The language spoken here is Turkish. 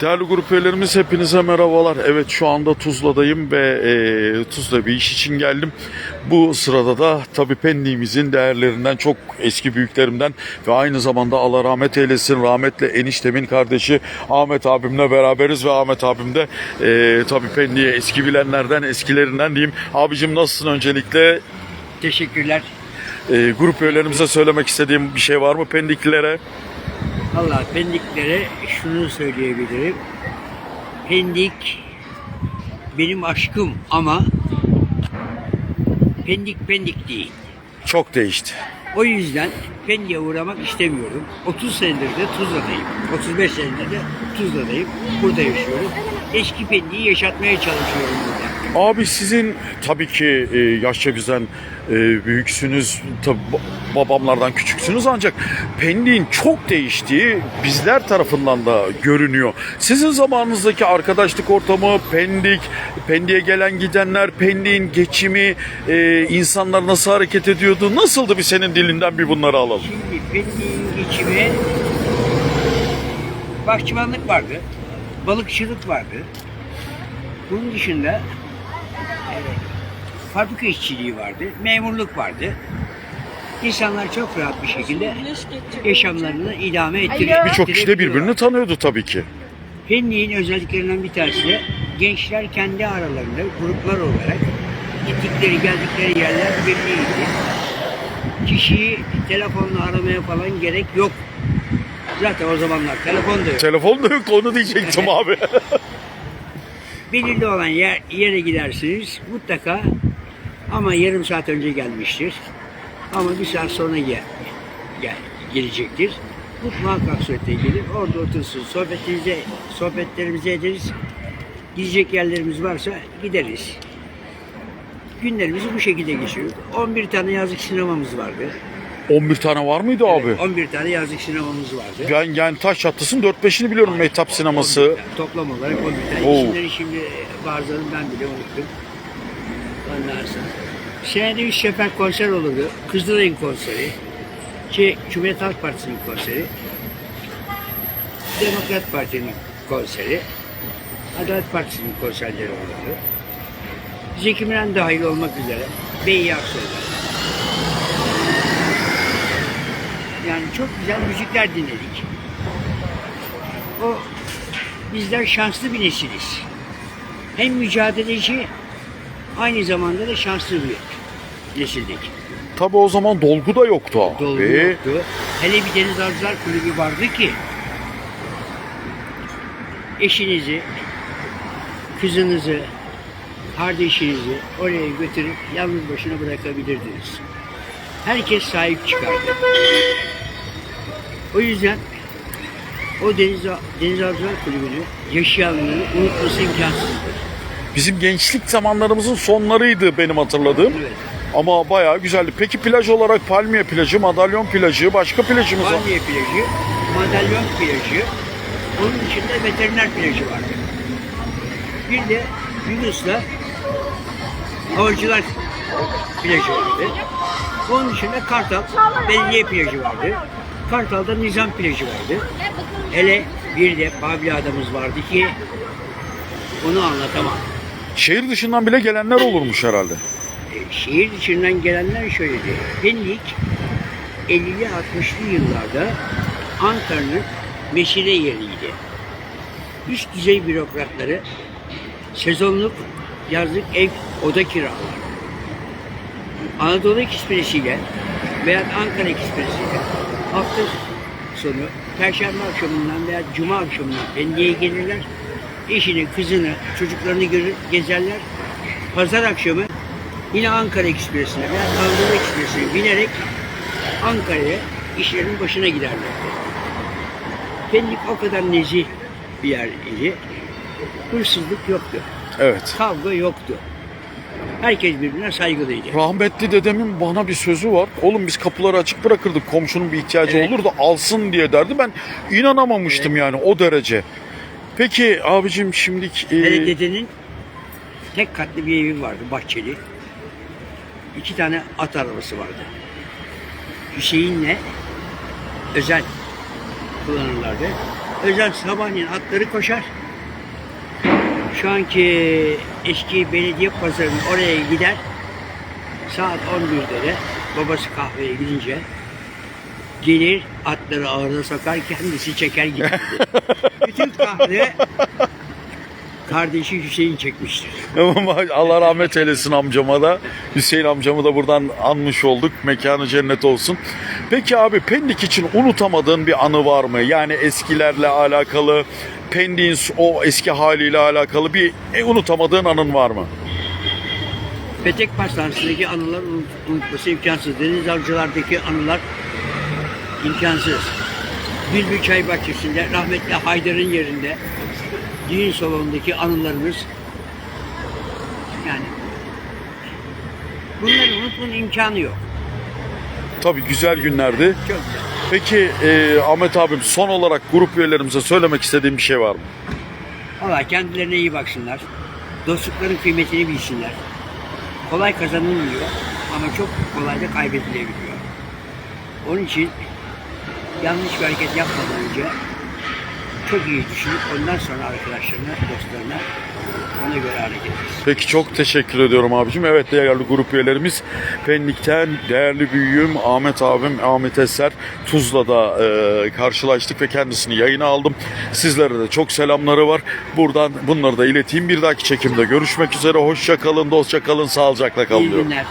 Değerli grup üyelerimiz hepinize merhabalar. Evet şu anda Tuzla'dayım ve e, Tuzla bir iş için geldim. Bu sırada da tabii Pendik'imizin değerlerinden çok eski büyüklerimden ve aynı zamanda Allah rahmet eylesin rahmetli eniştemin kardeşi Ahmet abimle beraberiz ve Ahmet abim de e, tabii Pendik'i eski bilenlerden eskilerinden diyeyim. Abicim nasılsın öncelikle? Teşekkürler. E, grup üyelerimize söylemek istediğim bir şey var mı Pendiklilere? Allah Pendiklere şunu söyleyebilirim. Pendik benim aşkım ama Pendik Pendik değil. Çok değişti. O yüzden Pendik'e uğramak istemiyorum. 30 senedir de Tuzla'dayım. 35 senedir de Tuzla'dayım. Burada yaşıyorum. Eski Pendik'i yaşatmaya çalışıyorum burada. Abi sizin tabii ki e, yaşça bizden e, büyüksünüz, tabii ba- babamlardan küçüksünüz ancak Pendik'in çok değiştiği bizler tarafından da görünüyor. Sizin zamanınızdaki arkadaşlık ortamı, Pendik, Pendik'e gelen gidenler, Pendik'in geçimi, e, insanlar nasıl hareket ediyordu, nasıldı bir senin dilinden bir bunları alalım. Şimdi Pendik'in geçimi bahçıvanlık vardı, balıkçılık vardı. Bunun dışında fabrika işçiliği vardı, memurluk vardı. İnsanlar çok rahat bir şekilde yaşamlarını idame ettiriyor. Birçok kişi de birbirini tanıyordu tabii ki. Pendik'in özelliklerinden bir tanesi de gençler kendi aralarında gruplar olarak gittikleri geldikleri yerler belliydi. Kişiyi telefonla aramaya falan gerek yok. Zaten o zamanlar telefon da yok. Telefon da yok onu diyecektim abi. Belirli olan yer, yere gidersiniz mutlaka ama yarım saat önce gelmiştir. Ama bir saat sonra gel, gel gelecektir. Muhakkak surette gelir. Orada otursun. Sohbetimize, sohbetlerimizi ederiz. Gidecek yerlerimiz varsa gideriz. Günlerimizi bu şekilde geçiriyoruz. 11 tane yazlık sinemamız vardı. 11 tane var mıydı abi? Evet, 11 tane yazlık sinemamız vardı. Ben yani taş çatlasın 4-5'ini biliyorum Mehtap sineması. Toplam olarak 11 tane. Oo. İsimleri şimdi bazılarını ben bile unuttum. Ondan sonra. Senede üç sefer konser olurdu. Kızılay'ın konseri. Şey, Cumhuriyet Halk Partisi'nin konseri. Demokrat Parti'nin konseri. Adalet Partisi'nin konserleri olurdu. Zeki Müren dahil olmak üzere. Bey'i Aksoy'da. Yani çok güzel müzikler dinledik. O bizler şanslı bir nesiliz. Hem mücadeleci aynı zamanda da şanslı bir nesildik. Tabii o zaman dolgu da yoktu. Dolgu yoktu. Hele bir Deniz Avcılar Kulübü vardı ki eşinizi, kızınızı, kardeşinizi oraya götürüp yalnız başına bırakabilirdiniz. Herkes sahip çıkardı. O yüzden o Deniz, Deniz Avcılar Kulübü'nü yaşayanların unutması imkansızdır. Bizim gençlik zamanlarımızın sonlarıydı benim hatırladığım. Evet. Ama bayağı güzeldi. Peki plaj olarak Palmiye plajı, Madalyon plajı, başka plajımız var. Palmiye plajı, Madalyon plajı, onun içinde veteriner plajı vardı. Bir de Yunus'la Havacılar plajı vardı. Onun dışında Kartal Belediye plajı vardı. Kartal'da Nizam plajı vardı. Hele bir de Pavli adamız vardı ki onu anlatamam. Şehir dışından bile gelenler olurmuş herhalde. E, şehir içinden gelenler şöyle diyor. Pendik 50'li 60'lı yıllarda Ankara'nın meşire yeriydi. Üst düzey bürokratları sezonluk yazlık ev oda kiralar. Anadolu Ekspresi ile veya Ankara Ekspresi ile hafta sonu Perşembe akşamından veya Cuma akşamından Pendik'e gelirler. Eşini, kızını, çocuklarını görür, gezerler. Pazar akşamı yine Ankara Ekspresi'ne veya Anadolu Ekspresi'ne binerek Ankara'ya işlerinin başına giderler. Pendik o kadar nezih bir yer idi. Hırsızlık yoktu. Evet. Kavga yoktu. Herkes birbirine saygılıydı. Rahmetli dedemin bana bir sözü var. Oğlum biz kapıları açık bırakırdık. Komşunun bir ihtiyacı Evet. olur da alsın diye derdi. Ben inanamamıştım yani o derece. Peki abicim şimdilik e, Hele dedenin tek katlı bir evi vardı bahçeli. İki tane at arabası vardı. Hüseyin'le özel kullanırlardı. Özel sabahleyin atları koşar. Şu anki eski belediye pazarının oraya gider. Saat 11'de de babası kahveye gidince gelir atları ağırına sokar kendisi çeker gider. Bütün kahve kardeşi Hüseyin çekmiştir. Allah rahmet eylesin amcama da. Hüseyin amcamı da buradan anmış olduk. Mekanı cennet olsun. Peki abi Pendik için unutamadığın bir anı var mı? Yani eskilerle alakalı, Pendik'in o eski haliyle alakalı bir e, unutamadığın anın var mı? Petek Pastanesi'ndeki anılar unut- unutması imkansız. Deniz avcılardaki anılar imkansız. Bülbül Çay Bahçesi'nde rahmetli Haydar'ın yerinde düğün salonundaki anılarımız yani bunları unutmanın imkanı yok. Tabii güzel günlerdi. Çok güzel. Peki e, Ahmet abim son olarak grup üyelerimize söylemek istediğin bir şey var mı? Valla kendilerine iyi baksınlar. Dostlukların kıymetini bilsinler. Kolay kazanılmıyor ama çok kolay da kaybedilebiliyor. Onun için yanlış bir hareket yapmadan önce çok iyi düşünüp ondan sonra arkadaşlarına, dostlarına ona göre hareket etsin. Peki çok teşekkür ediyorum abicim. Evet değerli grup üyelerimiz Pendik'ten değerli büyüğüm Ahmet abim Ahmet Eser Tuzla'da e, karşılaştık ve kendisini yayına aldım. Sizlere de çok selamları var. Buradan bunları da ileteyim. Bir dahaki çekimde görüşmek üzere. Hoşça kalın, dostça kalın, sağlıcakla kalın İyi günler.